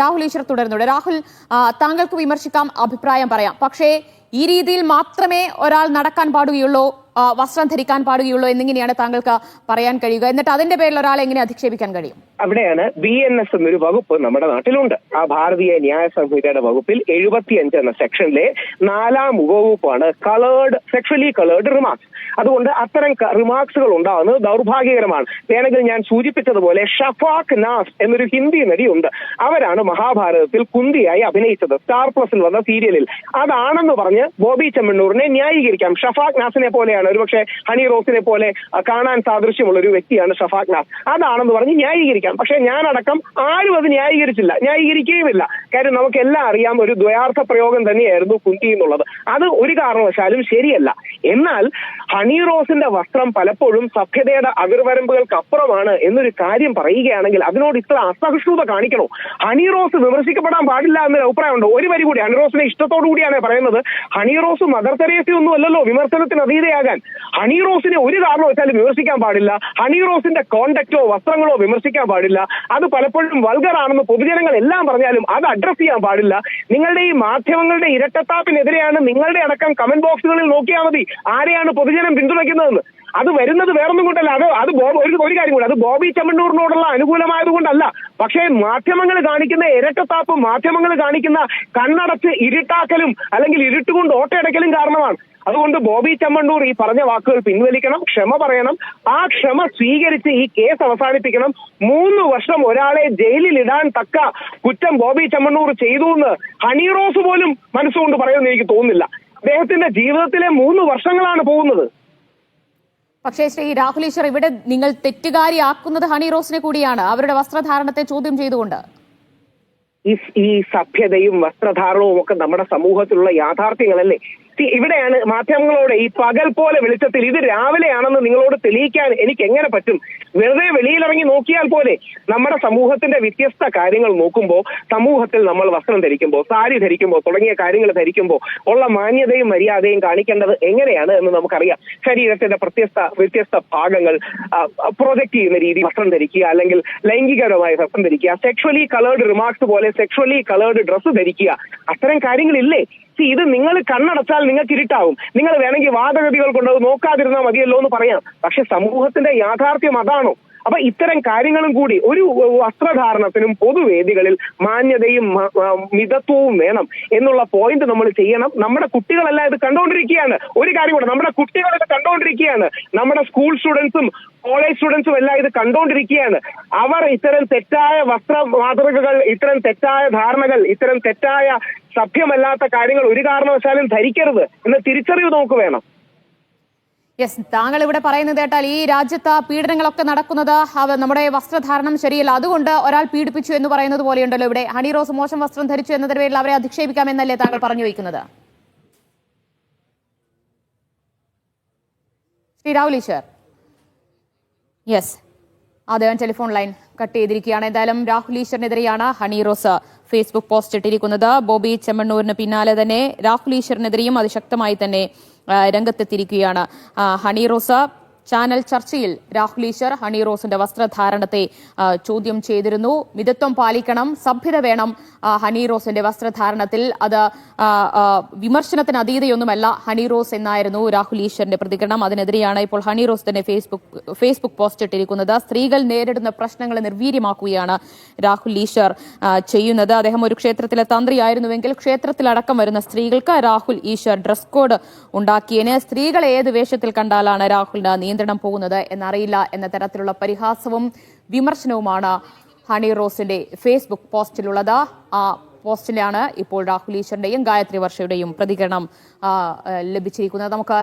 രാഹുൽ ഈശ്വർ തുടരുന്നുണ്ട്. രാഹുൽ താങ്കൾക്ക് വിമർശിക്കാം അഭിപ്രായം പറയാം. പക്ഷേ ഈ രീതിയിൽ മാത്രമേ ഒരാൾ നടക്കാൻ പാടുകയുള്ളൂ. വസ്ത്രം ധരിക്കാൻ പാടുകയുള്ളൂ എന്നിങ്ങനെയാണ് താങ്കൾക്ക് പറയാൻ കഴിയുക. എന്നിട്ട് അതിന്റെ പേരിൽ ഒരാളെ എങ്ങനെ അധിക്ഷേപിക്കാൻ കഴിയും? അവിടെയാണ് ബി എൻ എസ് എന്നൊരു വകുപ്പ് നമ്മുടെ നാട്ടിലുണ്ട്. ആ ഭാരതീയ ന്യായ സംഹിതയുടെ വകുപ്പിൽ എഴുപത്തിയഞ്ച് എന്ന സെക്ഷനിലെ നാലാം ഉപവകുപ്പാണ് കളേർഡ് സെക്ഷലി കളേർഡ് റിമാർക്സ് അതുകൊണ്ട് അത്തരം റിമാർക്സുകൾ ഉണ്ടാകുന്നത് ദൗർഭാഗ്യകരമാണ്. വേണമെങ്കിൽ ഞാൻ സൂചിപ്പിച്ചതുപോലെ ഷഫാഖ് നാസ് എന്നൊരു ഹിന്ദി നടിയുണ്ട്. അവരാണ് മഹാഭാരതത്തിൽ കുന്തിയായി അഭിനയിച്ചത്. സ്റ്റാർ പ്ലസിൽ വന്ന സീരിയലിൽ. അതാണെന്ന് പറഞ്ഞ് ബോബി ചെമ്മണ്ണൂറിനെ ന്യായീകരിക്കാം. ഷഫാഖ് നാസിനെ പോലെയാണ് ഒരുപക്ഷെ ഹണി റോസിനെ പോലെ കാണാൻ സാദൃശ്യമുള്ള ഒരു വ്യക്തിയാണ് ഷഫാഖ് നാസ്. അതാണെന്ന് പറഞ്ഞ് ന്യായീകരിക്കാം. പക്ഷെ ഞാനടക്കം ആരും അത് ന്യായീകരിച്ചില്ല. ന്യായീകരിക്കുകയുമില്ല. കാര്യം നമുക്കെല്ലാം അറിയാം ഒരു ദ്വയാർത്ഥ പ്രയോഗം തന്നെയായിരുന്നു കുന്തി എന്നുള്ളത്. അത് ഒരു കാരണവശാലും ശരിയല്ല. എന്നാൽ ഹണി റോസിന്റെ വസ്ത്രം പലപ്പോഴും സഭ്യതയുടെ അതിർവരമ്പുകൾക്ക് അപ്പുറമാണ് എന്നൊരു കാര്യം പറയുകയാണെങ്കിൽ അതിനോട് ഇത്ര അസഹിഷ്ണുത കാണിക്കണോ? ഹണി റോസ് വിമർശിക്കപ്പെടാൻ പാടില്ല എന്നൊരു അഭിപ്രായമുണ്ട്? ഒരു വരി കൂടി ഹണി റോസിനെ ഇഷ്ടത്തോടു കൂടിയാണ് പറയുന്നത്. ഹണി റോസ് മദർ തെരേസയൊന്നും അല്ലല്ലോ വിമർശനത്തിന് അതീതയാകാൻ. ഹണി റോസിനെ ഒരു കാരണം കാരണവശാലും വിമർശിക്കാൻ പാടില്ല. ഹണി റോസിന്റെ കോണ്ടക്റ്റോ വസ്ത്രങ്ങളോ വിമർശിക്കാൻ പാടില്ല. അത് പലപ്പോഴും വൾഗറാണെന്ന് പൊതുജനങ്ങൾ എല്ലാം പറഞ്ഞാലും അത് അഡ്രസ് ചെയ്യാൻ പാടില്ല. നിങ്ങളുടെ ഈ മാധ്യമങ്ങളുടെ ഇരട്ടത്താപ്പിനെതിരെയാണ് നിങ്ങളുടെ അടക്കം കമന്റ് ബോക്സുകളിൽ നോക്കിയാൽ മതി. ആരെയാണ് പൊതുജനം പിന്തുണയ്ക്കുന്നതെന്ന്? അത് വരുന്നത് വേറൊന്നും കൊണ്ടല്ല. അത് അത് ഒരു കാര്യം കൂടി. അത് ബോബി ചെമ്മണ്ണൂറിനോടുള്ള അനുകൂലമായത് കൊണ്ടല്ല. പക്ഷേ മാധ്യമങ്ങൾ കാണിക്കുന്ന ഇരട്ടത്താപ്പ് മാധ്യമങ്ങൾ കാണിക്കുന്ന കണ്ണടച്ച് ഇരുട്ടാക്കലും അല്ലെങ്കിൽ ഇരുട്ടുകൊണ്ട് ഓട്ടയടക്കലും കാരണമാണ്. അതുകൊണ്ട് ബോബി ചെമ്മണ്ണൂർ ഈ പറഞ്ഞ വാക്കുകൾ പിൻവലിക്കണം ക്ഷമ പറയണം. ആ ക്ഷമ സ്വീകരിച്ച് ഈ കേസ് അവസാനിപ്പിക്കണം. മൂന്ന് വർഷം ഒരാളെ ജയിലിൽ ഇടാൻ തക്ക കുറ്റം ബോബി ചെമ്മണ്ണൂർ ചെയ്തു എന്ന് ഹണീറോസ് പോലും മനസ്സുകൊണ്ട് പറയുമെന്ന് എനിക്ക് തോന്നുന്നില്ല. അദ്ദേഹത്തിന്റെ ജീവിതത്തിലെ മൂന്ന് വർഷങ്ങളാണ് പോകുന്നത്. പക്ഷേ ശ്രീ രാഹുൽ ഈശ്വർ ഇവിടെ നിങ്ങൾ തെറ്റുകാരിയാക്കുന്നത് ഹണി റോസിനെ കൂടിയാണ്. അവരുടെ വസ്ത്രധാരണത്തെ ചോദ്യം ചെയ്തുകൊണ്ട്. ഈ സഭ്യതയും വസ്ത്രധാരണവും ഒക്കെ നമ്മുടെ സമൂഹത്തിലുള്ള യാഥാർത്ഥ്യങ്ങളല്ലേ? ഇവിടെയാണ് മാധ്യമങ്ങളോട് ഈ പകൽ പോലെ വെളിച്ചത്തിൽ ഇത് രാവിലെയാണെന്ന് നിങ്ങളോട് തെളിയിക്കാൻ എനിക്ക് എങ്ങനെ പറ്റും? വെറുതെ വെളിയിലിറങ്ങി നോക്കിയാൽ പോലെ നമ്മുടെ സമൂഹത്തിന്റെ വ്യത്യസ്ത കാര്യങ്ങൾ നോക്കുമ്പോൾ സമൂഹത്തിൽ നമ്മൾ വസ്ത്രം ധരിക്കുമ്പോൾ സാരി ധരിക്കുമ്പോൾ തുടങ്ങിയ കാര്യങ്ങൾ ധരിക്കുമ്പോൾ ഉള്ള മാന്യതയും മര്യാദയും കാണിക്കേണ്ടത് എങ്ങനെയാണ് എന്ന് നമുക്കറിയാം. ശരീരത്തിന്റെ വ്യത്യസ്ത വ്യത്യസ്ത ഭാഗങ്ങൾ പ്രൊജക്ട് ചെയ്യുന്ന രീതി വസ്ത്രം ധരിക്കുക അല്ലെങ്കിൽ ലൈംഗികപരമായ വസ്ത്രം ധരിക്കുക സെക്ഷലി കളേർഡ് റിമാർക്സ് പോലെ സെക്ഷലി കളേർഡ് ഡ്രസ്സ് ധരിക്കുക അത്തരം കാര്യങ്ങളില്ലേ? ഇത് നിങ്ങൾ കണ്ണടച്ചാൽ നിങ്ങൾക്ക് ഇരുട്ടാവും നിങ്ങൾ വേണമെങ്കിൽ വാദഗതികൾ കൊണ്ട് നോക്കാതിരുന്നാൽ മതിയല്ലോ എന്ന് പറയാം. പക്ഷെ സമൂഹത്തിന്റെ യാഥാർത്ഥ്യം അതാണോ. അപ്പൊ ഇത്തരം കാര്യങ്ങളും കൂടി ഒരു വസ്ത്രധാരണത്തിനും പൊതുവേദികളിൽ മാന്യതയും മിതത്വവും വേണം എന്നുള്ള പോയിന്റ് നമ്മൾ ചെയ്യണം. നമ്മുടെ കുട്ടികളെല്ലാം ഇത് കണ്ടുകൊണ്ടിരിക്കുകയാണ്. ഒരു കാര്യം കൂടെ നമ്മുടെ കുട്ടികൾ കണ്ടുകൊണ്ടിരിക്കുകയാണ്. നമ്മുടെ സ്കൂൾ സ്റ്റുഡൻസും കോളേജ് സ്റ്റുഡൻസും എല്ലാം ഇത് കണ്ടുകൊണ്ടിരിക്കുകയാണ്. അവർ ഇത്തരം തെറ്റായ വസ്ത്ര മാതൃകകൾ ഇത്തരം തെറ്റായ ധാരണകൾ ഇത്തരം തെറ്റായ സഭ്യമല്ലാത്ത കാര്യങ്ങൾ ഒരു കാരണവശാലും ധരിക്കരുത്. എന്ന് തിരിച്ചറിവ് നമുക്ക് വേണം. യെസ് താങ്കൾ ഇവിടെ പറയുന്നത് കേട്ടാൽ ഈ രാജ്യത്ത് പീഡനങ്ങളൊക്കെ നടക്കുന്നത് നമ്മുടെ വസ്ത്രധാരണം ശരിയല്ല. അതുകൊണ്ട് ഒരാൾ പീഡിപ്പിച്ചു എന്ന് പറയുന്നത് പോലെയുണ്ടല്ലോ ഇവിടെ. ഹണി റോസ് മോശം വസ്ത്രം ധരിച്ചു എന്നതിന്റെ പേരിൽ അവരെ അധിക്ഷേപിക്കാമെന്നല്ലേ താങ്കൾ പറഞ്ഞു വയ്ക്കുന്നത് ശ്രീ രാഹുൽ ഈശ്വർ യെസ് അദ്ദേഹം ടെലിഫോൺ ലൈൻ കട്ട് ചെയ്തിരിക്കുകയാണ്. എന്തായാലും രാഹുൽ ഈശ്വറിനെതിരെയാണ് ഹണി റോസ് ഫേസ്ബുക്ക് പോസ്റ്റ് ഇട്ടിരിക്കുന്നത്. ബോബി ചെമ്മണ്ണൂരിന് പിന്നാലെ തന്നെ രാഹുൽ ഈശ്വറിനെതിരെയും അതിശക്തമായി തന്നെ രംഗത്തെത്തിയിരിക്കുകയാണ്. ഹണി റോസ് ചാനൽ ചർച്ചയിൽ രാഹുൽ ഈശ്വർ ഹണി റോസിന്റെ വസ്ത്രധാരണത്തെ ചോദ്യം ചെയ്തിരുന്നു. മിതത്വം പാലിക്കണം സഭ്യത വേണം. ഹണി റോസിന്റെ വസ്ത്രധാരണത്തിൽ അത് വിമർശനത്തിന് അതീതയൊന്നുമല്ല ഹണി റോസ് എന്നായിരുന്നു രാഹുൽ ഈശ്വറിന്റെ പ്രതികരണം. അതിനെതിരെയാണ് ഇപ്പോൾ ഹണി റോസ് തന്നെ ഫേസ്ബുക്ക് ഫേസ്ബുക്ക് പോസ്റ്റ് ഇട്ടിരിക്കുന്നത്. സ്ത്രീകൾ നേരിടുന്ന പ്രശ്നങ്ങളെ നിർവീര്യമാക്കുകയാണ് രാഹുൽ ഈശ്വർ ചെയ്യുന്നത്. അദ്ദേഹം ഒരു ക്ഷേത്രത്തിലെ തന്ത്രിയായിരുന്നുവെങ്കിൽ ക്ഷേത്രത്തിലടക്കം വരുന്ന സ്ത്രീകൾക്ക് രാഹുൽ ഈശ്വർ ഡ്രസ് കോഡ് ഉണ്ടാക്കിയതിന് സ്ത്രീകളെ ഏത് വേഷത്തിൽ കണ്ടാലാണ് രാഹുലിന്റെ നിയന്ത്രണം പോകുന്നത് എന്നറിയില്ല എന്ന തരത്തിലുള്ള പരിഹാസവും വിമർശനവുമാണ് ഹണി റോസിന്റെ ഫേസ്ബുക്ക് പോസ്റ്റിലുള്ളത്. ആ പോസ്റ്റിലാണ് ഇപ്പോൾ രാഹുൽ ഈശ്വറിന്റെയും ഗായത്രി വർഷയുടെയും പ്രതികരണം ലഭിച്ചിരിക്കുന്നത്. നമുക്ക്